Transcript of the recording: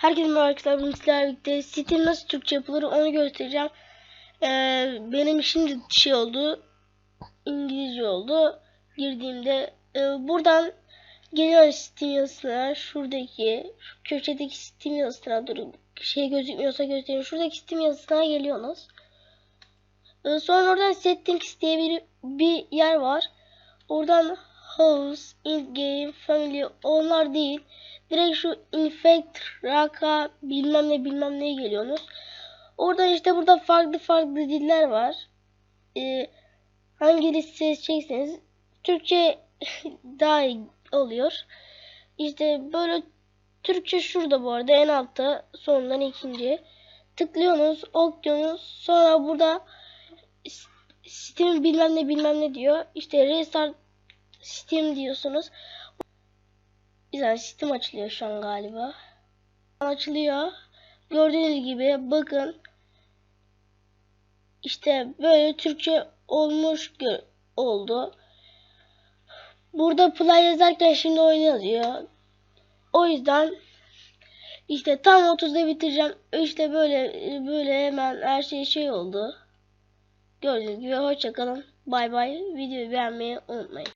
Herkese merhaba arkadaşlar. Bugün sizlerle birlikte Steam nasıl Türkçe yapılır onu göstereceğim. Ee, benim şimdi şey oldu. İngilizce oldu. Girdiğimde e, buradan geliyor Steam yazısına. Şuradaki şu köşedeki Steam yazısına durun. Şey gözükmüyorsa göstereyim. Şuradaki Steam yazısına geliyorsunuz. Ee, sonra oradan Settings diye bir, bir yer var. Oradan House, In Game, Family onlar değil. Direkt şu Infect, Raka bilmem ne bilmem neye geliyorsunuz. Oradan işte burada farklı farklı diller var. Ee, hangisi seçecekseniz Türkçe daha iyi oluyor. İşte böyle Türkçe şurada bu arada en altta sondan ikinci. Tıklıyorsunuz, ok diyorsunuz. Sonra burada Steam bilmem ne bilmem ne diyor. İşte restart Steam diyorsunuz. Güzel Steam açılıyor şu an galiba. Açılıyor. Gördüğünüz gibi bakın. İşte böyle Türkçe olmuş oldu. Burada play yazarken şimdi oyun yazıyor. O yüzden işte tam 30'da bitireceğim. İşte böyle böyle hemen her şey şey oldu. Gördüğünüz gibi hoşçakalın. Bay bay. Videoyu beğenmeyi unutmayın.